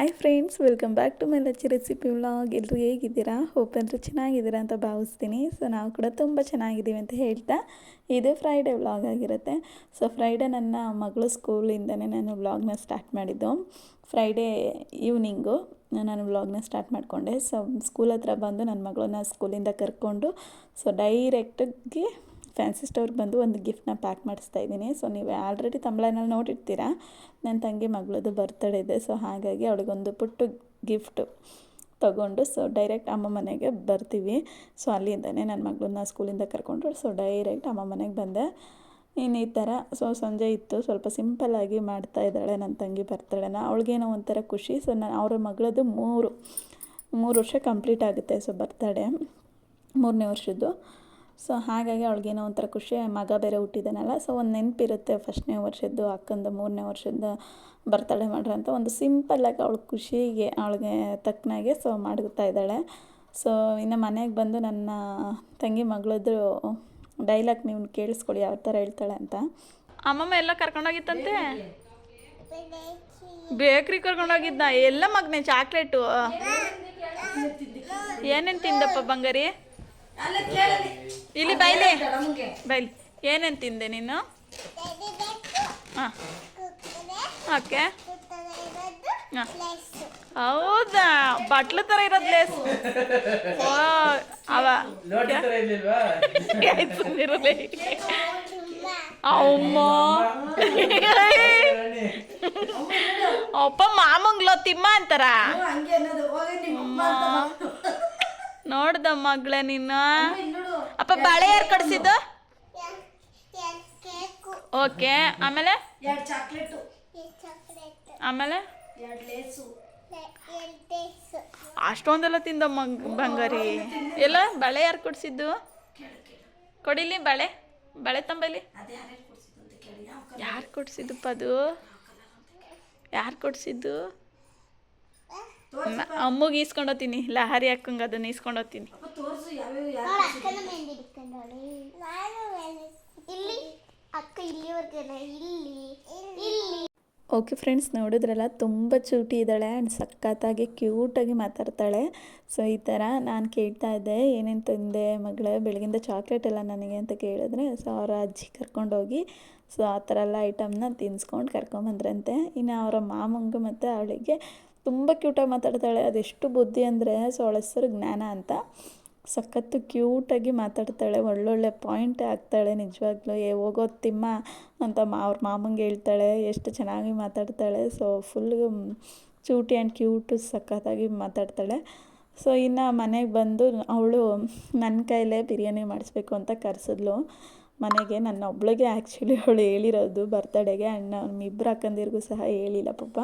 Hi friends welcome back to my Lachchi recipe vlog ಎಲ್ಲರೂ ಹೇಗಿದ್ದೀರಾ? Hope ಎಲ್ಲರೂ ಚೆನ್ನಾಗಿದ್ದೀರಾ ಅಂತ ಭಾವಿಸ್ತೀನಿ. ಸೊ ನಾವು ಕೂಡ ತುಂಬ ಚೆನ್ನಾಗಿದ್ದೀವಿ ಅಂತ ಹೇಳ್ತಾ ಇದೇ ಫ್ರೈಡೇ ವ್ಲಾಗ್ ಆಗಿರುತ್ತೆ. ಸೊ ಫ್ರೈಡೇ ನನ್ನ ಮಗಳು ಸ್ಕೂಲಿಂದನೇ ನಾನು ವ್ಲಾಗ್ನ ಸ್ಟಾರ್ಟ್ ಮಾಡಿದ್ದು. ಫ್ರೈಡೇ ಈವ್ನಿಂಗು ನಾನು ವ್ಲಾಗ್ನ ಸ್ಟಾರ್ಟ್ ಮಾಡಿಕೊಂಡೆ. ಸೊ ಸ್ಕೂಲ್ ಹತ್ರ ಬಂದು ನನ್ನ ಮಗಳನ್ನ ಸ್ಕೂಲಿಂದ ಕರ್ಕೊಂಡು ಸೊ ಡೈರೆಕ್ಟಾಗಿ ಫ್ಯಾನ್ಸಿ ಸ್ಟೋರ್ಗೆ ಬಂದು ಒಂದು ಗಿಫ್ಟ್ನ ಪ್ಯಾಕ್ ಮಾಡಿಸ್ತಾ ಇದ್ದೀನಿ. ಸೊ ನೀವು ಆಲ್ರೆಡಿ ತಮಿಳನಲ್ಲಿ ನೋಡಿರ್ತೀರಾ? ನನ್ನ ತಂಗಿ ಮಗಳದು ಬರ್ತ್ಡೇ ಇದೆ. ಸೊ ಹಾಗಾಗಿ ಅವಳಿಗೊಂದು ಪುಟ್ಟು ಗಿಫ್ಟು ತಗೊಂಡು ಸೊ ಡೈರೆಕ್ಟ್ ಅಮ್ಮ ಮನೆಗೆ ಬರ್ತೀವಿ. ಸೊ ಅಲ್ಲಿಂದನೇ ನನ್ನ ಮಗಳನ್ನ ಸ್ಕೂಲಿಂದ ಕರ್ಕೊಂಡು ಸೊ ಡೈರೆಕ್ಟ್ ಅಮ್ಮ ಮನೆಗೆ ಬಂದೆ. ಇನ್ನು ಈ ಥರ ಸೊ ಸಂಜೆ ಇತ್ತು. ಸ್ವಲ್ಪ ಸಿಂಪಲ್ಲಾಗಿ ಮಾಡ್ತಾ ಇದ್ದಾಳೆ ನನ್ನ ತಂಗಿ ಬರ್ತಾಳೆನ ಅವಳಿಗೇನೋ ಒಂಥರ ಖುಷಿ. ಸೊ ನಾನು, ಅವ್ರ ಮಗಳದು ಮೂರು ಮೂರು ವರ್ಷ ಕಂಪ್ಲೀಟ್ ಆಗುತ್ತೆ. ಸೊ ಬರ್ತಡೇ ಮೂರನೇ ವರ್ಷದ್ದು. ಸೊ ಹಾಗಾಗಿ ಅವಳಿಗೇನೋ ಒಂಥರ ಖುಷಿ ಮಗ ಬೇರೆ ಹುಟ್ಟಿದ್ದಾನಲ್ಲ ಸೊ ಒಂದು ನೆನಪಿರುತ್ತೆ ಫಸ್ಟ್ನೇ ವರ್ಷದ್ದು ಅಕ್ಕಂದು ಮೂರನೇ ವರ್ಷದ್ದು ಬರ್ತಡೇ ಮಾಡ್ರಿ ಅಂತ. ಒಂದು ಸಿಂಪಲ್ಲಾಗಿ ಅವಳ ಖುಷಿಗೆ ಅವಳಿಗೆ ತಕ್ಕನಾಗೆ ಸೊ ಮಾಡ್ತಾ ಇದ್ದಾಳೆ. ಸೊ ಇನ್ನು ಮನೆಗೆ ಬಂದು ನನ್ನ ತಂಗಿ ಮಗಳದ್ದು ಡೈಲಾಗ್ ನೀವು ಕೇಳಿಸ್ಕೊಳ್ಳಿ ಯಾವ ಥರ ಹೇಳ್ತಾಳೆ ಅಂತ. ಅಮ್ಮಮ್ಮ ಎಲ್ಲ ಕರ್ಕೊಂಡೋಗಿತ್ತಂತೆ? ಬೇಕ್ರಿ ಕರ್ಕೊಂಡೋಗಿದ್ದ ಎಲ್ಲ ಮಗನೇ ಚಾಕ್ಲೇಟು. ಏನೇನು ತಿಂದಪ್ಪ ಬಂಗಾರಿ? ಇಲ್ಲಿ ಬೈಲಿ. ಬೈಲಿ. ಏನೇನು ತಿಂದೆ ನೀನು? ಹಾಂ. ಓಕೆ. ಹಾಂ. ಹೌದಾ? ಬಟ್ಲು ತರ ಇರೋದ್ ಲೇಸ್. ಅವ. ಅಮ್ಮ. ಅಪ್ಪ ಮಾಮಂಗ್ಲೋ ತಿಮ್ಮ ಅಂತಾರ ಹಂಗೆ ಅನ್ನೋದು ಹೋಗಿ ನಿಮ್ಮ ನೋಡ್ದ ಮಗಳ ನೀನು? ಅಪ್ಪ ಬಳೆ ಯಾರು ಕಡಿಸಿದ್ದು ಓಕೆ ಆಮೇಲೆ? ಎರಡು ಚಾಕ್ಲೇಟು. ಆಮೇಲೆ? ಅಷ್ಟೊಂದೆಲ್ಲ ತಿಂದ ಮಗ್ ಬಂಗಾರಿ. ಎಲ್ಲ ಬಳೆ ಯಾರು ಕೊಡಿಸಿದ್ದು? ಕೊಡಿಲಿ ಬಳೆ ಬಳೆ ತಂಬಲಿ ಯಾರು ಕೊಡ್ಸಿದ್ದಪ್ಪ ಅದು? ಯಾರು ಕೊಡ್ಸಿದ್ದು? ಅಕ್ಕನ ಈಸ್ಕೊಂಡು ಇಲ್ಲಿ ಅಕ್ಕ ಅದನ್ನ ಇಲ್ಲಿ ಇಲ್ಲಿ. ಓಕೆ ಫ್ರೆಂಡ್ಸ್ ನೋಡಿದ್ರಲ್ಲ ತುಂಬ ಚೂಟಿ ಇದ್ದಾಳೆ ಆ್ಯಂಡ್ ಸಖತ್ತಾಗಿ ಕ್ಯೂಟಾಗಿ ಮಾತಾಡ್ತಾಳೆ. ಸೊ ಈ ಥರ ನಾನು ಕೇಳ್ತಾ ಇದ್ದೆ ಏನೇನು ತಂದೆ ಮಗಳೇ ಬೆಳಗಿಂದ ಚಾಕ್ಲೇಟ್ ಎಲ್ಲ ನನಗೆ ಅಂತ ಕೇಳಿದ್ರೆ ಸೊ ಅವರ ಅಜ್ಜಿ ಕರ್ಕೊಂಡೋಗಿ ಸೊ ಆ ಥರ ಎಲ್ಲ ಐಟಮ್ನ ತಿನ್ಸ್ಕೊಂಡು ಕರ್ಕೊಂಬಂದ್ರಂತೆ. ಇನ್ನು ಅವರ ಮಾಮಂಗೆ ಮತ್ತು ಅವಳಿಗೆ ತುಂಬ ಕ್ಯೂಟಾಗಿ ಮಾತಾಡ್ತಾಳೆ. ಅದೆಷ್ಟು ಬುದ್ಧಿ ಅಂದರೆ ಸೊ ಹೆಸರು ಜ್ಞಾನ ಅಂತ. ಸಖತ್ತು ಕ್ಯೂಟಾಗಿ ಮಾತಾಡ್ತಾಳೆ. ಒಳ್ಳೊಳ್ಳೆ ಪಾಯಿಂಟ್ ಹಾಕ್ತಾಳೆ ನಿಜವಾಗ್ಲೂ. ಏ, ಹೋಗೋ ತಿಮ್ಮ ಅಂತ ಮಾ, ಅವ್ರ ಮಾಮಂಗೆ ಹೇಳ್ತಾಳೆ. ಎಷ್ಟು ಚೆನ್ನಾಗಿ ಮಾತಾಡ್ತಾಳೆ. ಸೊ ಫುಲ್ ಚೂಟಿ ಆ್ಯಂಡ್ ಕ್ಯೂಟು ಸಖತ್ತಾಗಿ ಮಾತಾಡ್ತಾಳೆ. ಸೊ ಇನ್ನು ಮನೆಗೆ ಬಂದು ಅವಳು ನನ್ನ ಕೈಲೇ ಬಿರಿಯಾನಿ ಮಾಡಿಸ್ಬೇಕು ಅಂತ ಕರೆಸಿದ್ಲು. ಮನೆಗೆ ನನ್ನ ಒಬ್ಳಿಗೆ ಆ್ಯಕ್ಚುಲಿ ಅವಳು ಹೇಳಿರೋದು ಬರ್ತಡೇಗೆ ಆ್ಯಂಡ್ ನಮ್ಮಿಬ್ಬರು ಅಕ್ಕಂದಿರಿಗೂ ಸಹ ಹೇಳಿಲ್ಲ ಪಾಪ.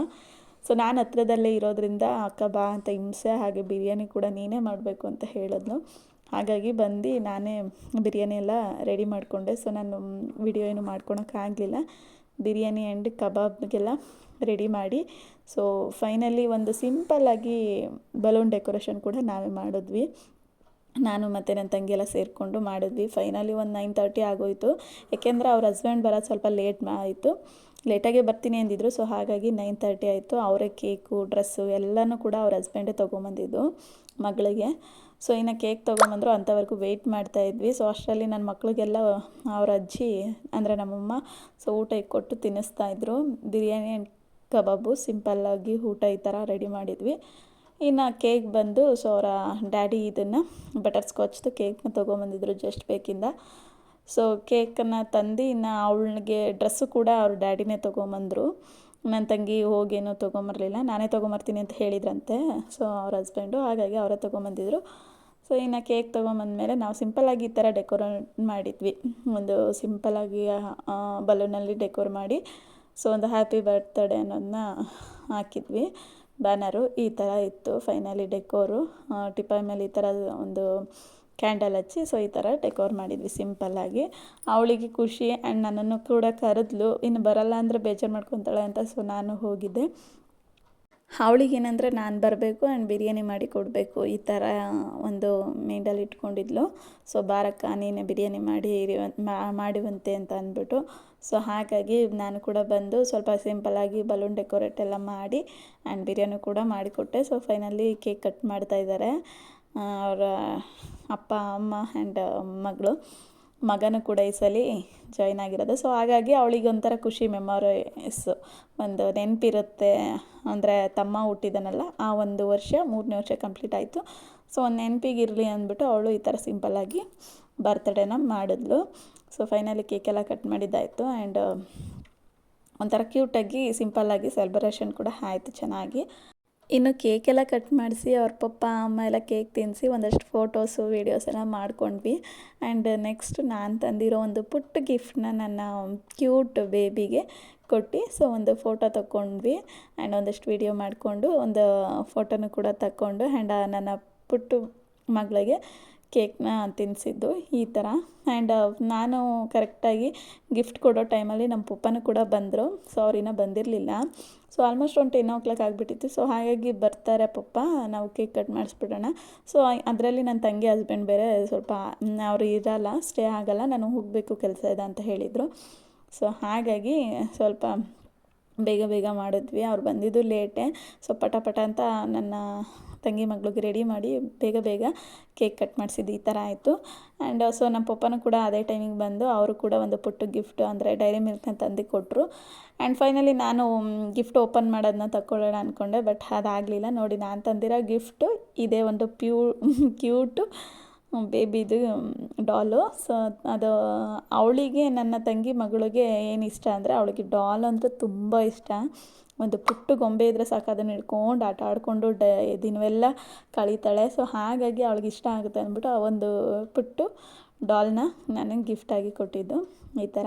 ಸೊ ನಾನು ಹತ್ರದಲ್ಲೇ ಇರೋದ್ರಿಂದ, ಅಕ್ಕ, ಬಾ ಅಂತ ಹಿಂಸೆ ಹಾಗೆ ಬಿರಿಯಾನಿ ಕೂಡ ನೀನೇ ಮಾಡಬೇಕು ಅಂತ ಹೇಳಿದ್ನು ಹಾಗಾಗಿ ಬಂದು ನಾನೇ ಬಿರಿಯಾನಿ ಎಲ್ಲ ರೆಡಿ ಮಾಡಿಕೊಂಡೆ. ಸೊ ನಾನು ವಿಡಿಯೋ ಏನು ಮಾಡ್ಕೊಳಕ್ಕಾಗಲಿಲ್ಲ ಬಿರಿಯಾನಿ ಆ್ಯಂಡ್ ಕಬಾಬ್ಗೆಲ್ಲ ರೆಡಿ ಮಾಡಿ. ಸೊ ಫೈನಲಿ ಒಂದು ಸಿಂಪಲ್ಲಾಗಿ ಬಲೂನ್ ಡೆಕೋರೇಷನ್ ಕೂಡ ನಾವೇ ಮಾಡಿದ್ವಿ. ನಾನು ಮತ್ತು ನನ್ನ ತಂಗಿಯೆಲ್ಲ ಸೇರಿಕೊಂಡು ಮಾಡಿದ್ವಿ. ಫೈನಲಿ ಒಂದು ನೈನ್ ತರ್ಟಿ ಆಗೋಯಿತು. ಯಾಕೆಂದರೆ ಅವ್ರ ಹಸ್ಬೆಂಡ್ ಬರೋದು ಸ್ವಲ್ಪ ಲೇಟ್ ಆಯಿತು. ಲೇಟಾಗೆ ಬರ್ತೀನಿ ಅಂದಿದ್ರು. ಸೊ ಹಾಗಾಗಿ ನೈನ್ ತರ್ಟಿ ಆಯಿತು. ಅವರೇ ಕೇಕು ಡ್ರೆಸ್ಸು ಎಲ್ಲನೂ ಕೂಡ ಅವ್ರ ಹಸ್ಬೆಂಡೇ ತೊಗೊಂಬಂದಿದ್ದು ಮಗಳಿಗೆ. ಸೊ ಇನ್ನು ಕೇಕ್ ತೊಗೊಂಬಂದರು. ಅಂಥವರೆಗೂ ವೆಯ್ಟ್ ಮಾಡ್ತಾ ಇದ್ವಿ. ಸೊ ಅಷ್ಟರಲ್ಲಿ ನನ್ನ ಮಕ್ಳಿಗೆಲ್ಲ ಅವ್ರ ಅಜ್ಜಿ, ಅಂದರೆ ನಮ್ಮಮ್ಮ ಸೊ ಊಟ ಕೊಟ್ಟು ತಿನ್ನಿಸ್ತಾ ಇದ್ರು. ಬಿರಿಯಾನಿ ಆ್ಯಂಡ್ ಕಬಾಬು ಸಿಂಪಲ್ಲಾಗಿ ಊಟ ಈ ಥರ ರೆಡಿ ಮಾಡಿದ್ವಿ. ಇನ್ನು ಕೇಕ್ ಬಂದು, ಸೊ ಅವರ ಡ್ಯಾಡಿ ಇದನ್ನು ಬಟರ್ ಸ್ಕಾಚ್ದು ಕೇಕ್ನ ತೊಗೊಂಬಂದಿದ್ರು ಜಸ್ಟ್ ಬೇಕಿಂದ. ಸೊ ಕೇಕನ್ನು ತಂದು ಇನ್ನು ಅವಳಿಗೆ ಡ್ರೆಸ್ಸು ಕೂಡ ಅವ್ರ ಡ್ಯಾಡಿನೇ ತೊಗೊಂಬಂದರು. ನನ್ನ ತಂಗಿ ಹೋಗೇನು ತೊಗೊಂಬರಲಿಲ್ಲ, ನಾನೇ ತೊಗೊಂಬರ್ತೀನಿ ಅಂತ ಹೇಳಿದ್ರಂತೆ. ಸೊ ಅವ್ರ ಹಸ್ಬೆಂಡು, ಹಾಗಾಗಿ ಅವರೇ ತೊಗೊಂಬಂದಿದ್ರು. ಸೊ ಇನ್ನು ಕೇಕ್ ತೊಗೊಂಬಂದ್ಮೇಲೆ ನಾವು ಸಿಂಪಲ್ಲಾಗಿ ಈ ಥರ ಡೆಕೋರೇಟ್ ಮಾಡಿದ್ವಿ. ಒಂದು ಸಿಂಪಲ್ಲಾಗಿ ಬಲೂನಲ್ಲಿ ಡೆಕೋರ್ ಮಾಡಿ, ಸೊ ಒಂದು ಹ್ಯಾಪಿ ಬರ್ತ್ಡೇ ಅನ್ನೋದನ್ನ ಹಾಕಿದ್ವಿ. ಬ್ಯಾನರು ಈ ಥರ ಇತ್ತು ಫೈನಲಿ ಡೆಕೋರು. ಟಿಪಾಯ್ ಮೇಲೆ ಈ ಥರ ಒಂದು ಕ್ಯಾಂಡಲ್ ಹಚ್ಚಿ, ಸೊ ಈ ಥರ ಡೆಕೋರ್ ಮಾಡಿದ್ವಿ ಸಿಂಪಲ್ಲಾಗಿ ಅವಳಿಗೆ ಖುಷಿ, ಆ್ಯಂಡ್ ನನ್ನನ್ನು ಕೂಡ ಕರೆದ್ಲು, ಇನ್ನು ಬರಲ್ಲ ಅಂದರೆ ಬೇಜಾರು ಮಾಡ್ಕೊತಾಳೆ ಅಂತ, ಸೊ ನಾನು ಹೋಗಿದ್ದೆ. ಅವಳಿಗೇನಂದರೆ ನಾನು ಬರಬೇಕು ಆ್ಯಂಡ್ ಬಿರಿಯಾನಿ ಮಾಡಿ ಕೊಡಬೇಕು ಈ ಥರ ಒಂದು ಮೈಂಡಲ್ಲಿ ಇಟ್ಕೊಂಡಿದ್ಲು. ಸೊ, ಬಾರಕ್ಕ, ನೀನೆ ಬಿರಿಯಾನಿ ಮಾಡಿ ಮಾಡುವಂತೆ ಅಂತ ಅಂದ್ಬಿಟ್ಟು. ಸೊ, ಹಾಗಾಗಿ ನಾನು ಕೂಡ ಬಂದು ಸ್ವಲ್ಪ ಸಿಂಪಲ್ಲಾಗಿ ಬಲೂನ್ ಡೆಕೋರೇಟ್ ಎಲ್ಲ ಮಾಡಿ ಆ್ಯಂಡ್ ಬಿರಿಯಾನಿ ಕೂಡ ಮಾಡಿಕೊಟ್ಟೆ. ಸೊ, ಫೈನಲಿ ಕೇಕ್ ಕಟ್ ಮಾಡ್ತಾ ಇದ್ದಾರೆ. ಅವರ ಅಪ್ಪ, ಅಮ್ಮ ಆ್ಯಂಡ್ ಮಗಳು. ಮಗನೂ ಕೂಡ ಈ ಸಲ ಜಾಯ್ನ್ ಆಗಿರೋದು. ಸೊ ಹಾಗಾಗಿ ಅವಳಿಗೆ ಒಂಥರ ಖುಷಿ ಮೆಮೊರೀಸು ಒಂದು ನೆನಪಿರುತ್ತೆ. ಅಂದರೆ ತಮ್ಮ ಹುಟ್ಟಿದನಲ್ಲ, ಆ ಒಂದು ವರ್ಷ ಮೂರನೇ ವರ್ಷ ಕಂಪ್ಲೀಟ್ ಆಯಿತು. ಸೊ ಒಂದು ನೆನಪಿಗಿರಲಿ ಅಂದ್ಬಿಟ್ಟು ಅವಳು ಈ ಥರ ಸಿಂಪಲ್ಲಾಗಿ ಬರ್ತ್ಡೇನ ಮಾಡಿದ್ಲು. ಸೊ ಫೈನಲಿ ಕೇಕೆಲ್ಲ ಕಟ್ ಮಾಡಿದ್ದಾಯಿತು ಆ್ಯಂಡ್ ಒಂಥರ ಕ್ಯೂಟಾಗಿ ಸಿಂಪಲ್ಲಾಗಿ ಸೆಲೆಬ್ರೇಷನ್ ಕೂಡ ಆಯಿತು ಚೆನ್ನಾಗಿ. ಇನ್ನು ಕೇಕೆಲ್ಲ ಕಟ್ ಮಾಡಿಸಿ ಅವ್ರ ಪಪ್ಪ, ಅಮ್ಮ ಎಲ್ಲ ಕೇಕ್ ತಿನ್ನಿಸಿ ಒಂದಷ್ಟು ಫೋಟೋಸು ವೀಡಿಯೋಸ್ ಎಲ್ಲ ಮಾಡ್ಕೊಂಡ್ವಿ. ಆ್ಯಂಡ್ ನೆಕ್ಸ್ಟ್ ನಾನು ತಂದಿರೋ ಒಂದು ಪುಟ್ಟ ಗಿಫ್ಟ್ನ ನನ್ನ ಕ್ಯೂಟ್ ಬೇಬಿಗೆ ಕೊಟ್ಟು ಸೊ ಒಂದು ಫೋಟೋ ತಗೊಂಡ್ವಿ ಆ್ಯಂಡ್ ಒಂದಷ್ಟು ವೀಡಿಯೋ ಮಾಡಿಕೊಂಡು ಒಂದು ಫೋಟೋನು ಕೂಡ ತಗೊಂಡು ಆ್ಯಂಡ್ ನನ್ನ ಪುಟ್ಟ ಮಗಳಿಗೆ ಕೇಕ್ನ ತಿನ್ನಿಸಿದ್ದು ಈ ಥರ. ಆ್ಯಂಡ್ ನಾನು ಕರೆಕ್ಟಾಗಿ ಗಿಫ್ಟ್ ಕೊಡೋ ಟೈಮಲ್ಲಿ ನಮ್ಮ ಪಪ್ಪನೂ ಕೂಡ ಬಂದರು. ಸೊ ಅವ್ರಿನ್ನೂ ಬಂದಿರಲಿಲ್ಲ. ಸೊ, ಆಲ್ಮೋಸ್ಟ್ ಒಂದು ಟೆನ್ ಓ ಕ್ಲಾಕ್ ಆಗಿಬಿಟ್ಟಿತ್ತು. ಸೊ, ಹಾಗಾಗಿ ಬರ್ತಾರೆ ಪಪ್ಪ. ನಾವು ಕೇಕ್ ಕಟ್ ಮಾಡಿಸ್ಬಿಡೋಣ. ಸೊ ಅದರಲ್ಲಿ ನನ್ನ ತಂಗಿ ಹಸ್ಬೆಂಡ್ ಬೇರೆ ಸ್ವಲ್ಪ ಅವರು ಇರಲ್ಲ, ಸ್ಟೇ ಆಗಲ್ಲ, ನಾನು ಹೋಗಬೇಕು, ಕೆಲಸ ಇದೆ ಅಂತ ಹೇಳಿದರು. ಸೊ, ಹಾಗಾಗಿ ಸ್ವಲ್ಪ ಬೇಗ ಬೇಗ ಮಾಡಿದ್ವಿ. ಅವ್ರು ಬಂದಿದ್ದು ಲೇಟೆ. ಸೊ, ಪಟ ಪಟ ಅಂತ ನನ್ನ ತಂಗಿ ಮಗಳಿಗೆ ರೆಡಿ ಮಾಡಿ ಬೇಗ ಬೇಗ ಕೇಕ್ ಕಟ್ ಮಾಡಿಸಿದ್ದು ಈ ಥರ ಆಯಿತು. ಆ್ಯಂಡ್ ಸೊ ನಮ್ಮ ಪಪ್ಪನೂ ಕೂಡ ಅದೇ ಟೈಮಿಗೆ ಬಂದು ಅವರು ಕೂಡ ಒಂದು ಪುಟ್ಟ ಗಿಫ್ಟ್ ಅಂದರೆ ಡೈರಿ ಮಿಲ್ಕ್ನ ತಂದು ಕೊಟ್ಟರು ಆ್ಯಂಡ್ ಫೈನಲಿ ನಾನು ಗಿಫ್ಟ್ ಓಪನ್ ಮಾಡೋದನ್ನ ತಗೊಳ್ಳೋಣ ಅಂದ್ಕೊಂಡೆ ಬಟ್ ಅದಾಗಲಿಲ್ಲ. ನೋಡಿ, ನಾನು ತಂದಿರೋ ಗಿಫ್ಟು ಇದೇ ಒಂದು ಪ್ಯೂ ಕ್ಯೂಟು ಬೇಬಿದು ಡಾಲು. ಸೊ ಅದು ಅವಳಿಗೆ, ನನ್ನ ತಂಗಿ ಮಗಳಿಗೆ ಏನು ಇಷ್ಟ ಅಂದರೆ ಅವಳಿಗೆ ಡಾಲ್ ಅಂದರೆ ತುಂಬ ಇಷ್ಟ. ಒಂದು ಪುಟ್ಟ ಗೊಂಬೆ ಇದ್ದರೆ ಸಾಕು, ಅದನ್ನು ಹಿಡ್ಕೊಂಡು ಆಟ ಆಡಿಕೊಂಡು ಡ, ದಿನವೆಲ್ಲ ಕಳೀತಾಳೆ. ಸೊ ಹಾಗಾಗಿ ಅವಳಿಗೆ ಇಷ್ಟ ಆಗುತ್ತೆ ಅಂದ್ಬಿಟ್ಟು ಆ ಒಂದು ಪುಟ್ಟು ಡಾಲ್ನ ನನಗೆ ಗಿಫ್ಟಾಗಿ ಕೊಟ್ಟಿದ್ದು. ಈ ಥರ.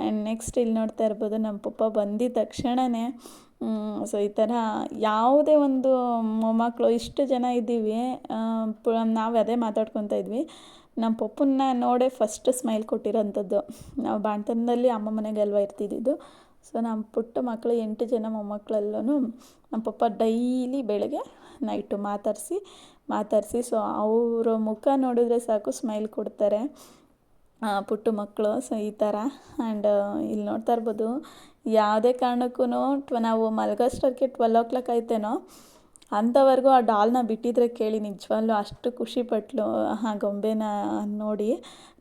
ಆ್ಯಂಡ್ ನೆಕ್ಸ್ಟ್ ಇಲ್ಲಿ ನೋಡ್ತಾ ಇರ್ಬೋದು, ನಮ್ಮ ಪಪ್ಪ ಬಂದಿದ್ದ ತಕ್ಷಣವೇ ಸೊ ಈ ಥರ ಯಾವುದೇ ಒಂದು ಮೊಮ್ಮಕ್ಕಳು ಇಷ್ಟು ಜನ ಇದ್ದೀವಿ ನಾವು ಅದೇ ಮಾತಾಡ್ಕೊತಾ ಇದ್ವಿ. ನಮ್ಮ ಪಪ್ಪನ್ನ ನೋಡೇ ಫಸ್ಟ್ ಸ್ಮೈಲ್ ಕೊಟ್ಟಿರೋಂಥದ್ದು. ನಾವು ಬಾಣ್ತನದಲ್ಲಿ ಅಮ್ಮ ಮನೆಗೆ ಅಲ್ವಾ ಇರ್ತಿದ್ದಿದ್ದು. ಸೊ ನಮ್ಮ ಪುಟ್ಟ ಮಕ್ಕಳು ಎಂಟು ಜನ ಮೊಮ್ಮಕ್ಕಳಲ್ಲೂ ನಮ್ಮ ಪಪ್ಪ ಡೈಲಿ ಬೆಳಗ್ಗೆ ನೈಟು ಮಾತಾಡಿಸಿ ಮಾತಾಡಿಸಿ ಸೊ ಅವರ ಮುಖ ನೋಡಿದ್ರೆ ಸಾಕು ಸ್ಮೈಲ್ ಕೊಡ್ತಾರೆ. ಪುಟ್ಟ ಮಕ್ಕಳು ಸೊ ಈ ಥರ ಆ್ಯಂಡ್ ಇಲ್ಲಿ ನೋಡ್ತಾ ಇರ್ಬೋದು, ಯಾವುದೇ ಕಾರಣಕ್ಕೂ ಟ್ವ ನಾವು ಮಲಗೋಷ್ಟೊತ್ತಿಗೆ ಟ್ವೆಲ್ ಓ ಕ್ಲಾಕ್ ಆಯ್ತೇನೋ ಅಂಥವರೆಗೂ ಆ ಡಾಲ್ನ ಬಿಟ್ಟಿದ್ರೆ ಕೇಳಿ ನಿಜವಲ್ಲೂ ಅಷ್ಟು ಖುಷಿಪಟ್ಲು ಆ ಗೊಂಬೆನ ನೋಡಿ.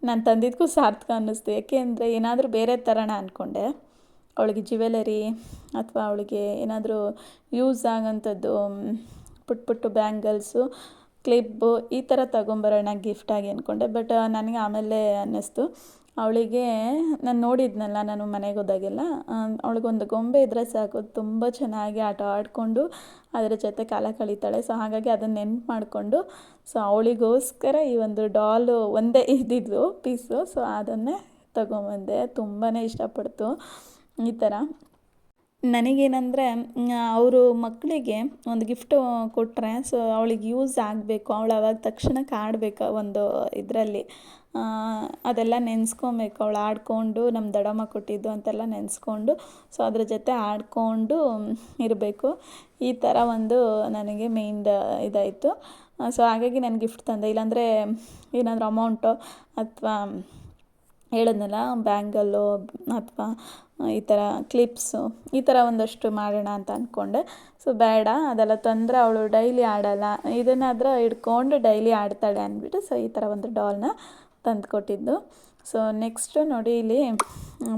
ನಾನು ತಂದಿದ್ದಕ್ಕೂ ಸಾರ್ಥಕ ಅನ್ನಿಸ್ತು. ಏಕೆಂದರೆ ಏನಾದರೂ ಬೇರೆ ಥರನ ಅಂದ್ಕೊಂಡೆ ಅವಳಿಗೆ ಜ್ಯುವೆಲರಿ ಅಥವಾ ಅವಳಿಗೆ ಏನಾದರೂ ಯೂಸ್ ಆಗೋಂಥದ್ದು ಪುಟ್ಟ ಪುಟ್ಟ ಬ್ಯಾಂಗಲ್ಸು ಕ್ಲಿಪ್ಪು ಈ ಥರ ತಗೊಂಬರೋಣ ಗಿಫ್ಟಾಗಿ ಅಂದ್ಕೊಂಡೆ ಬಟ್ ನನಗೆ ಆಮೇಲೆ ಅನ್ನಿಸ್ತು. ಅವಳಿಗೆ ನಾನು ನೋಡಿದ್ನಲ್ಲ, ನಾನು ಮನೆಗೆ ಹೋದಾಗೆಲ್ಲ ಅವಳಿಗೊಂದು ಗೊಂಬೆ ಇದ್ದರೆ ಸಾಕು. ತುಂಬ ಚೆನ್ನಾಗಿ ಆಟ ಆಡಿಕೊಂಡು ಅದರ ಜೊತೆ ಕಾಲ ಕಳೀತಾಳೆ. ಸೊ ಹಾಗಾಗಿ ಅದನ್ನು ನೆನ್ಪು ಮಾಡಿಕೊಂಡು ಸೊ ಅವಳಿಗೋಸ್ಕರ ಈ ಒಂದು ಡಾಲು ಒಂದೇ ಇದ್ದಿದ್ದು ಪೀಸು ಸೊ ಅದನ್ನೇ ತಗೊಂಬಂದೆ. ತುಂಬಾ ಇಷ್ಟಪಡ್ತು ಈ ಥರ ನನಗೇನಂದರೆ ಅವರು ಮಕ್ಕಳಿಗೆ ಒಂದು ಗಿಫ್ಟು ಕೊಟ್ಟರೆ ಸೊ ಅವಳಿಗೆ ಯೂಸ್ ಆಗಬೇಕು, ಅವಳು ಅವಾಗ ತಕ್ಷಣಕ್ಕೆ ಆಡಬೇಕು ಒಂದು ಇದರಲ್ಲಿ. ಅದೆಲ್ಲ ನೆನೆಸ್ಕೊಬೇಕು, ಅವಳು ಆಡಿಕೊಂಡು ನಮ್ಮ ದಡಮ್ಮ ಕೊಟ್ಟಿದ್ದು ಅಂತೆಲ್ಲ ನೆನೆಸ್ಕೊಂಡು ಸೊ ಅದ್ರ ಜೊತೆ ಆಡಿಕೊಂಡು ಇರಬೇಕು. ಈ ಥರ ಒಂದು ನನಗೆ ಮೇಯ್ನ್ ಇದಾಯಿತು. ಸೊ ಹಾಗಾಗಿ ನಾನು ಗಿಫ್ಟ್ ತಂದೆ. ಇಲ್ಲಾಂದರೆ ಏನಾದರೂ ಅಮೌಂಟು ಅಥವಾ, ಹೇಳಿದ್ನಲ್ಲ ಬ್ಯಾಂಗಲ್ಲು ಅಥವಾ ಈ ಥರ ಕ್ಲಿಪ್ಸು ಈ ಥರ ಒಂದಷ್ಟು ಮಾಡೋಣ ಅಂತ ಅಂದ್ಕೊಂಡೆ ಸೊ ಬೇಡ, ಅದೆಲ್ಲ ತೊಂದರೆ ಅವಳು ಡೈಲಿ ಆಡಲ್ಲ. ಇದನ್ನಾದ್ರೆ ಹಿಡ್ಕೊಂಡು ಡೈಲಿ ಆಡ್ತಾಳೆ ಅಂದ್ಬಿಟ್ಟು ಸೊ ಈ ಥರ ಒಂದು ಡಾಲ್ನ ತಂದು ಕೊಟ್ಟಿದ್ದು ಸೊ ನೆಕ್ಸ್ಟು ನೋಡಿ ಇಲ್ಲಿ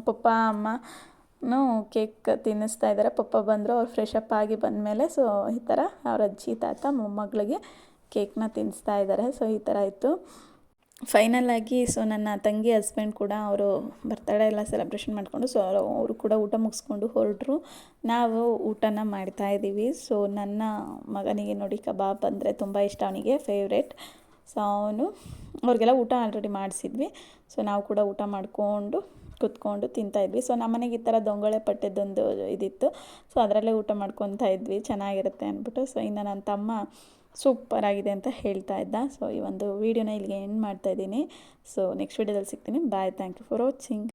ಪಪ್ಪ ಅಮ್ಮನೂ ಕೇಕ್ ತಿನ್ನಿಸ್ತಾ ಇದ್ದಾರೆ. ಪಪ್ಪ ಬಂದರು, ಅವ್ರು ಫ್ರೆಶ್ ಅಪ್ ಆಗಿ ಬಂದಮೇಲೆ ಸೊ ಈ ಥರ ಅವ್ರ ಅಜ್ಜಿ, ತಾತ, ಮೊಮ್ಮಗಳಿಗೆ ಕೇಕ್ನ ತಿನ್ನಿಸ್ತಾ ಇದ್ದಾರೆ. ಸೊ ಈ ಥರ ಇತ್ತು ಫೈನಲ್ ಆಗಿ ಸೊ ನನ್ನ ತಂಗಿ, ಹಸ್ಬೆಂಡ್ ಕೂಡ ಅವರು ಬರ್ತಡೇ ಎಲ್ಲ ಸೆಲೆಬ್ರೇಷನ್ ಮಾಡಿಕೊಂಡು, ಸೊ ಅವರು ಕೂಡ ಊಟ ಮುಗಿಸ್ಕೊಂಡು ಹೊರಟರು. ನಾವು ಊಟನ ಮಾಡ್ತಾ ಇದ್ದೀವಿ. ಸೊ ನನ್ನ ಮಗನಿಗೆ ನೋಡಿ ಕಬಾಬ್ ಅಂದರೆ ತುಂಬ ಇಷ್ಟ, ಅವನಿಗೆ ಫೇವ್ರೇಟ್ ಸೊ ಅವನು, ಅವ್ರಿಗೆಲ್ಲ ಊಟ ಆಲ್ರೆಡಿ ಮಾಡಿಸಿದ್ವಿ. ಸೊ ನಾವು ಕೂಡ ಊಟ ಮಾಡಿಕೊಂಡು ಕುತ್ಕೊಂಡು ತಿಂತಾಯಿದ್ವಿ ಸೊ ನಮ್ಮನೆಗೆ ಈ ಥರ ದೊಂಗಳೆ ಪಟ್ಟೆದೊಂದು ಇದಿತ್ತು. ಸೊ ಅದರಲ್ಲೇ ಊಟ ಮಾಡ್ಕೊತಾ ಇದ್ವಿ. ಚೆನ್ನಾಗಿರುತ್ತೆ ಅಂದ್ಬಿಟ್ಟು. ಸೊ ಇನ್ನು ನನ್ನ ತಮ್ಮ ಸೂಪರ್ ಆಗಿದೆ ಅಂತ ಹೇಳ್ತಾ ಇದ್ದ. ಸೊ ಈ ಒಂದು ವೀಡಿಯೋನ ಇಲ್ಲಿಗೆ ಎಂಡ್ ಮಾಡ್ತಾ ಇದ್ದೀನಿ. ಸೊ ನೆಕ್ಸ್ಟ್ ವಿಡಿಯೋದಲ್ಲಿ ಸಿಗ್ತೀನಿ. Bye thank you for watching